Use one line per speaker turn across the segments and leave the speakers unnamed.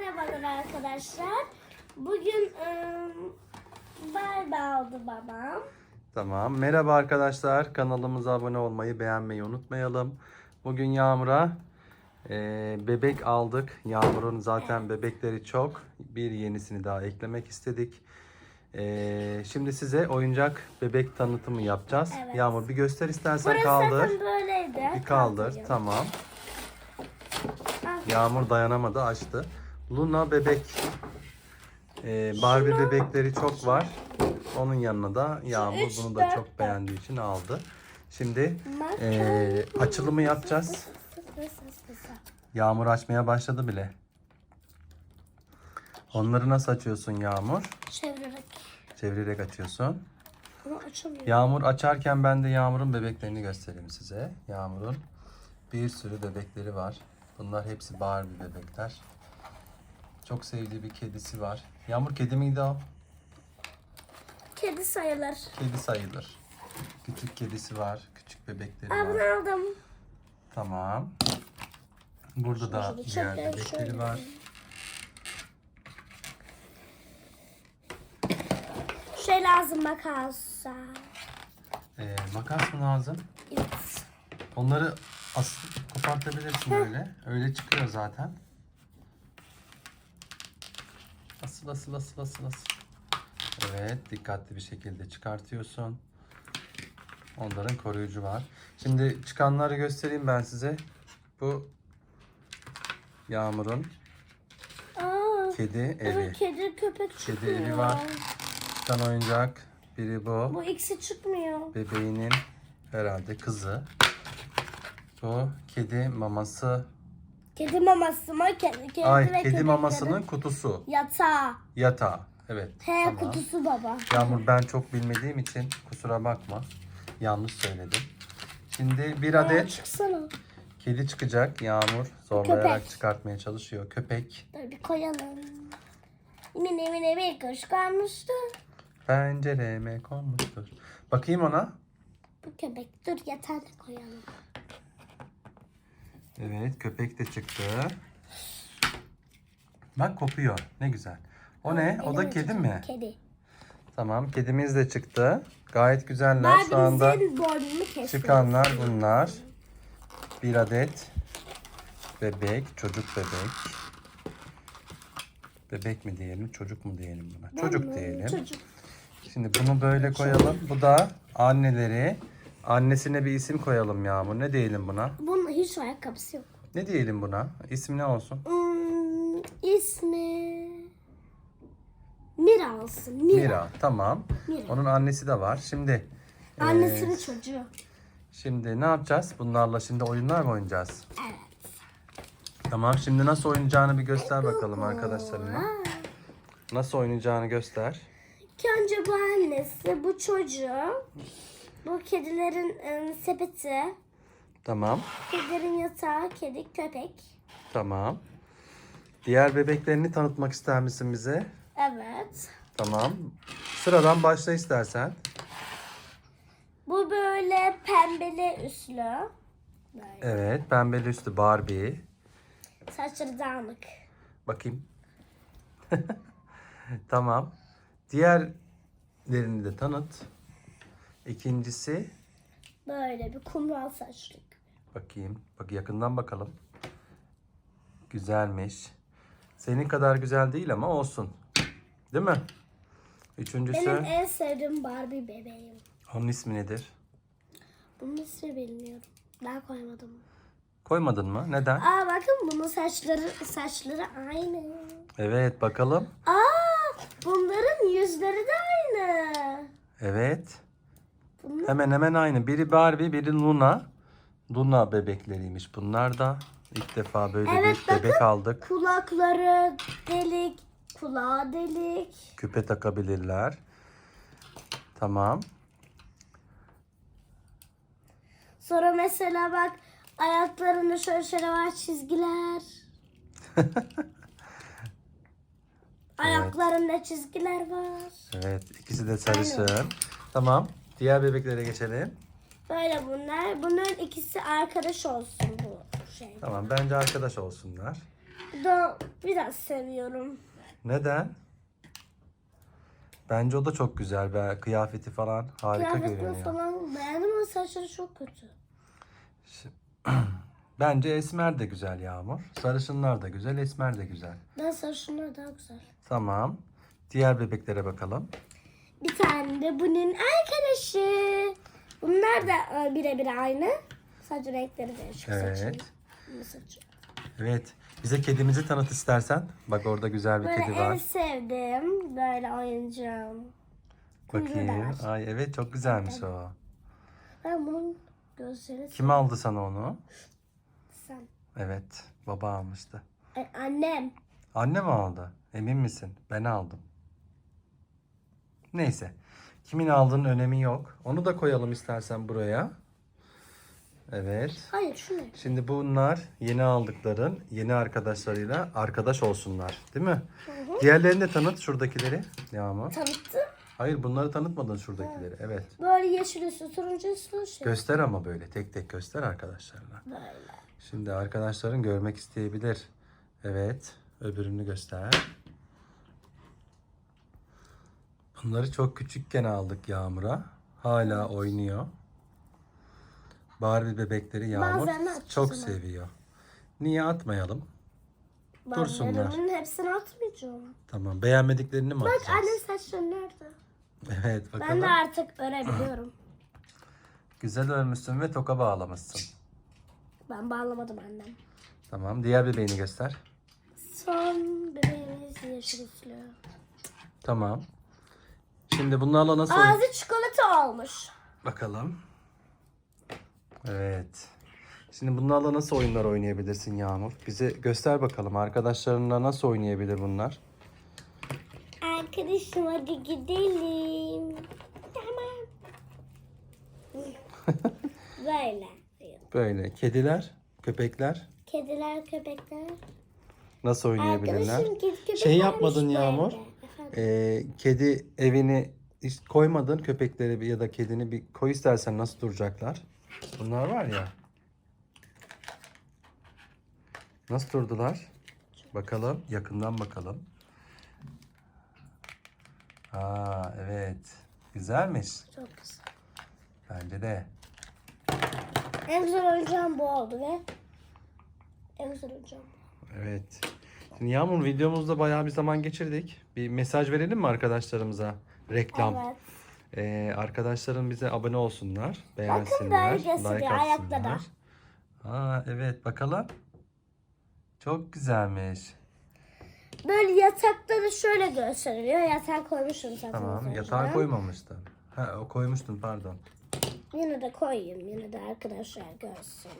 merhabalar arkadaşlar. Bugün ım, Barbie aldı babam.
Tamam. Merhaba arkadaşlar. Kanalımıza abone olmayı, beğenmeyi unutmayalım. Bugün Yağmur'a eee, bebek aldık. Yağmur'un zaten bebekleri çok. Bir yenisini daha eklemek istedik. Eee, şimdi size oyuncak bebek tanıtımı yapacağız.
Evet.
Yağmur bir göster istersen
Burası
kaldır.
zaten böyleydi.
Bir kaldır.
Kaldırayım.
Tamam.
Ah,
Yağmur dayanamadı açtı. Luna bebek. Ee, Barbie bebekleri çok var. Onun yanına da Yağmur
üç,
bunu da
dört,
çok beğendiği için aldı. Şimdi ee, açılımı yapacağız. Yağmur açmaya başladı bile. Onları nasıl açıyorsun Yağmur?
Çevirerek.
Çevirerek açıyorsun.
Ama.
Yağmur açarken ben de Yağmur'un bebeklerini göstereyim size. Yağmur'un bir sürü bebekleri var. Bunlar hepsi Barbie bebekler. Çok sevdiği bir kedisi var. Yağmur kedi miydi o?
Kedi sayılır.
Kedi sayılır. Küçük kedisi var. Küçük bebekleri var.
aldım.
Tamam. Burada da diğer bebekleri
şöyle.
var.
Şey lazım makasa.
Ee, makas mı lazım?
Evet.
Onları as kopartabilirsin öyle. Öyle çıkıyor zaten. Asıl asıl asıl asıl asıl. Evet dikkatli bir şekilde çıkartıyorsun. Onların koruyucu var. Şimdi çıkanları göstereyim ben size. Bu Yağmur'un
Aa,
kedi
evet,
evi.
kedi köpek
Kedi
çıkmıyor.
evi var. Çıkan oyuncak. Biri bu.
Bu ikisi çıkmıyor.
Bebeğinin herhalde kızı. Bu kedi maması.
Kedi maması mı? Kedi, kedi
Ay
ve
kedi
köpeklerin
mamasının kutusu.
Yatağı.
Yatağı. Evet.
He
tamam.
kutusu baba.
Yağmur ben çok bilmediğim için kusura bakma. Yanlış söyledim. Şimdi bir adet
Çıksana.
kedi çıkacak. Yağmur zorlayarak
Köpek.
çıkartmaya çalışıyor. Köpek.
Dur bir koyalım. Mini mini bir kuş kalmıştı.
Pencereme konmuştur. Bakayım ona.
Bu köpek dur yatağa da koyalım.
Evet köpek de çıktı. Bak kopuyor. Ne güzel. O ne? O da kedi mi?
Kedi.
Tamam kedimiz de çıktı. Gayet güzeller. Şu anda çıkanlar bunlar. Bir adet bebek, çocuk bebek. Bebek mi diyelim, çocuk mu diyelim buna? Çocuk diyelim.
Çocuk.
Şimdi bunu böyle koyalım. Bu da anneleri. Annesine bir isim koyalım Yağmur. Ne diyelim buna?
Bunun hiç ayakkabısı yok.
Ne diyelim buna? İsim ne olsun?
Hmm, ismi... Mira olsun. Mira.
Mira. Tamam.
Mira.
Onun annesi de var. Şimdi
Annesinin çocuğu.
şimdi ne yapacağız? Bunlarla şimdi oyunlar mı oynayacağız?
Evet.
Tamam. Şimdi nasıl oynayacağını bir göster bakalım arkadaşlarına. Nasıl oynayacağını göster.
İlk önce bu annesi, bu çocuğu, bu kedilerin ım, sepeti,
Tamam.
kedilerin yatağı, kedi, köpek.
Tamam. Diğer bebeklerini tanıtmak ister misin bize?
Evet.
Tamam. Sıradan başla istersen.
Bu böyle pembeli üslü. Böyle.
Evet. Pembeli üstü Barbie.
Saçları dağınık.
Bakayım. tamam. Diğerlerini de tanıt. İkincisi
Böyle bir kumral saçlı.
Bakayım. Bak yakından bakalım. Güzelmiş. Senin kadar güzel değil ama olsun. Değil mi? Üçüncüsü
Benim en sevdiğim Barbie bebeğim.
onun ismi nedir?
Bunun ismi bilmiyorum. Daha koymadım.
Koymadın mı? Neden?
Aa bakın bunun saçları saçları aynı.
Evet bakalım.
Aa bunların yüzleri de aynı.
Evet.
Bunlar
Hemen hemen aynı. Biri Barbie, biri Luna. Luna bebekleriymiş bunlar da. İlk defa böyle
Evet,
bir bebek aldık.
kulakları delik, kulağı delik.
Küpe takabilirler. Tamam.
Sonra mesela bak ayaklarında şöyle şöyle var çizgiler. Ayaklarında çizgiler var.
Evet, ikisi de sarışın. Tamam. Diğer bebeklere geçelim.
Böyle bunlar. Bunların ikisi arkadaş olsun bu şey.
Tamam, bence arkadaş olsunlar.
da biraz seviyorum.
Neden? Bence o da çok güzel be. Kıyafeti falan harika
Kıyafetini
görünüyor.
falan beğendim ama saçları çok kötü.
Bence esmer de güzel Yağmur. Sarışınlar da güzel, esmer de güzel.
Ben sarışınlar daha güzel.
Tamam. Diğer bebeklere bakalım.
Bir tane de bunun arkadaşı. Bunlar da e, birebir aynı. Sadece renkleri değişik
Evet.
saçın.
Evet. Bize kedimizi tanıt istersen. Bak orada güzel bir
Böyle
kedi
en
var.
sevdiğim böyle oyuncağım.
Bakayım. Ay evet çok güzelmiş o.
Ben bunun gözleri
Kim aldı sana onu?
sen.
Evet. Baba almıştı.
E, annem.
Anne mi aldı? Emin misin? Ben aldım. Neyse. Kimin aldığının önemi yok. Onu da koyalım istersen buraya. Evet.
Hayır şu ne?
Şimdi bunlar yeni aldıkların yeni arkadaşlarıyla arkadaş olsunlar. Değil mi? Diğerlerini de tanıt şuradakileri. Yağmur.
Tanıttı.
Hayır bunları tanıtmadın şuradakileri. Evet.
Böyle yeşil üstü turuncu üstü şey.
Göster ama böyle tek tek göster arkadaşlarına.
Böyle.
Şimdi arkadaşların görmek isteyebilir. Evet. Öbürünü göster. Bunları çok küçükken aldık Yağmur'a. Hala oynuyor. Barbie bebekleri Yağmur
Bazen
çok seviyor. Niye atmayalım? Dursunlar.
Bazılarının hepsini atmayacağım.
Tamam. Beğenmediklerini mi
Bak
atacağız?
annem saçları nerede?
Evet bakalım.
Ben de artık örebiliyorum.
Güzel örmüşsün ve toka bağlamışsın.
ben bağlamadım annem.
Tamam. Diğer bebeğini göster.
Son bebeğimiz yeşil.
Tamam. Şimdi bunlarla nasıl
Ağzı çikolata olmuş.
Bakalım. Evet. Şimdi bunlarla nasıl oyunlar oynayabilirsin Yağmur? Bize göster bakalım. Arkadaşlarınla nasıl oynayabilir bunlar?
Arkadaşım hadi gidelim. Tamam. Böyle.
Böyle. Kediler, köpekler
Kediler, köpekler.
nasıl oynayabilirler?
Arkadaşım kedi köpek
Şey yapmadın
bu
Yağmur. Ee, kedi evini hiç koymadın köpekleri bir ya da kedini bir koy istersen nasıl duracaklar? Bunlar var ya. Nasıl durdular? Bakalım. Yakından bakalım. Aa evet. Güzelmiş.
Çok güzel.
Bence de.
En güzel oyuncağım bu oldu ve en güzel oyuncağım.
Evet. Şimdi Yağmur videomuzda bayağı bir zaman geçirdik. Bir mesaj verelim mi arkadaşlarımıza? Reklam.
Evet.
Ee, arkadaşlarım bize abone olsunlar, beğensinler,
dergisi bir ayakta da.
Aa evet bakalım. Çok güzelmiş.
Böyle yatakları şöyle gösteriliyor. Yatağa koymuşum zaten.
Tamam.
önce.
Yatağa koymamıştın. Ha o koymuştun pardon.
Yine de koyayım. Yine de arkadaşlar görsün.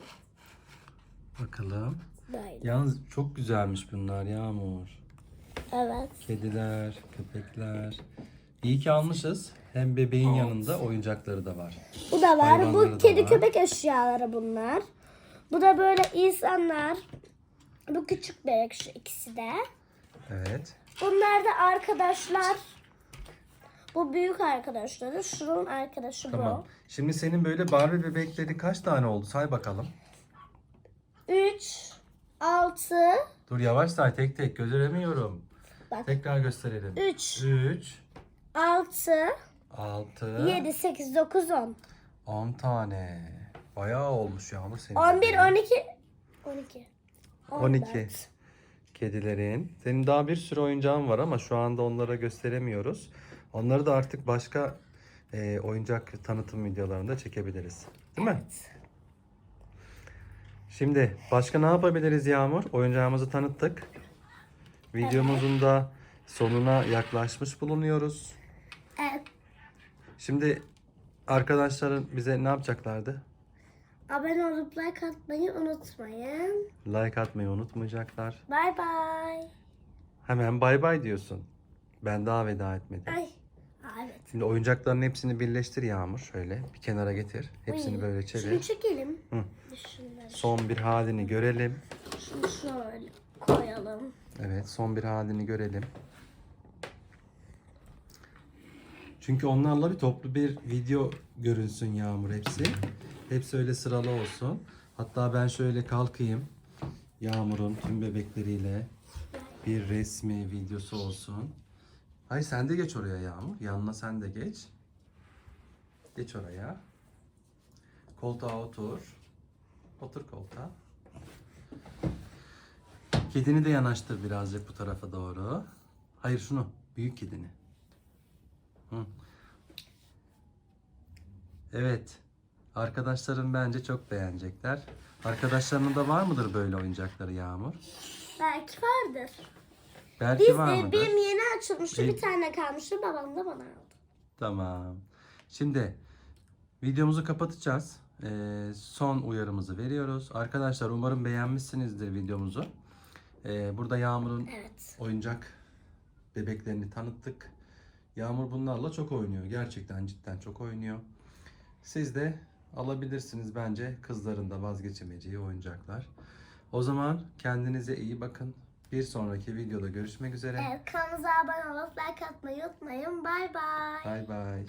Bakalım.
Böyle.
Yalnız çok güzelmiş bunlar Yağmur.
Evet.
Kediler, köpekler. İyi ki almışız. Hem bebeğin yanında oyuncakları da var.
Bu da var.
Hayvanları
Bu
da
kedi
var.
köpek eşyaları bunlar. Bu da böyle insanlar. Bu küçük bebek şu ikisi de.
Evet.
Bunlar da arkadaşlar. Bu büyük arkadaşları. Şunun arkadaşı
Tamam. Şimdi senin böyle Barbie bebekleri kaç tane oldu? Say bakalım.
bu. 3, 6,
Dur yavaş say tek tek gösteremiyorum.
Bak.
Tekrar gösterelim.
3,
3
6,
6
7, 8, 9, 10.
10 tane. Bayağı olmuş Yağmur senin.
11,
bebeğin.
12, 12.
12. Kedilerin. Senin daha bir sürü oyuncağın var ama şu anda onlara gösteremiyoruz. Onları da artık başka e, oyuncak tanıtım videolarında çekebiliriz. Değil mi? Şimdi başka ne yapabiliriz Yağmur? Oyuncağımızı tanıttık. Videomuzun da sonuna yaklaşmış bulunuyoruz.
Evet.
Şimdi arkadaşların bize ne yapacaklardı?
Abone olup like atmayı unutmayın.
Like atmayı unutmayacaklar.
Bay bay.
Hemen bay bay diyorsun. Ben daha veda etmedim.
Ay. Evet.
Şimdi oyuncakların hepsini birleştir Yağmur. Şöyle bir kenara getir. Hepsini
Ay,
böyle
Şunu
çevir.
çekelim.
Hı.
Şunları.
Son bir halini görelim.
Şunu şöyle koyalım.
Evet son bir halini görelim. Çünkü onlarla bir toplu bir video görünsün Yağmur hepsi. Hepsi öyle sıralı olsun. Hatta ben şöyle kalkayım. Yağmur'un tüm bebekleriyle bir resmi videosu olsun. Hayır sen de geç oraya Yağmur. Yanına sen de geç. Geç oraya. Koltuğa otur. Otur koltuğa. Kedini de yanaştır birazcık bu tarafa doğru. Hayır şunu. Büyük kedini. Hı. Evet. Arkadaşlarım bence çok beğenecekler. Arkadaşlarının da var mıdır böyle oyuncakları Yağmur?
Belki vardır.
Belki
Biz
var
de
mıdır?
benim yeni açılmıştı.
E-
Bir tane kalmıştı. Babam da bana aldı.
Tamam. Şimdi videomuzu kapatacağız. Ee, son uyarımızı veriyoruz. Arkadaşlar umarım beğenmişsinizdir videomuzu. Ee, burada Yağmur'un
Evet.
oyuncak bebeklerini tanıttık. Yağmur bunlarla çok oynuyor. Gerçekten cidden çok oynuyor. Siz de alabilirsiniz bence kızların da vazgeçemeyeceği oyuncaklar. O zaman kendinize iyi bakın. Bir sonraki videoda görüşmek üzere.
Evet kanalımıza abone olup like atmayı unutmayın. Bay bay.
Bay bay.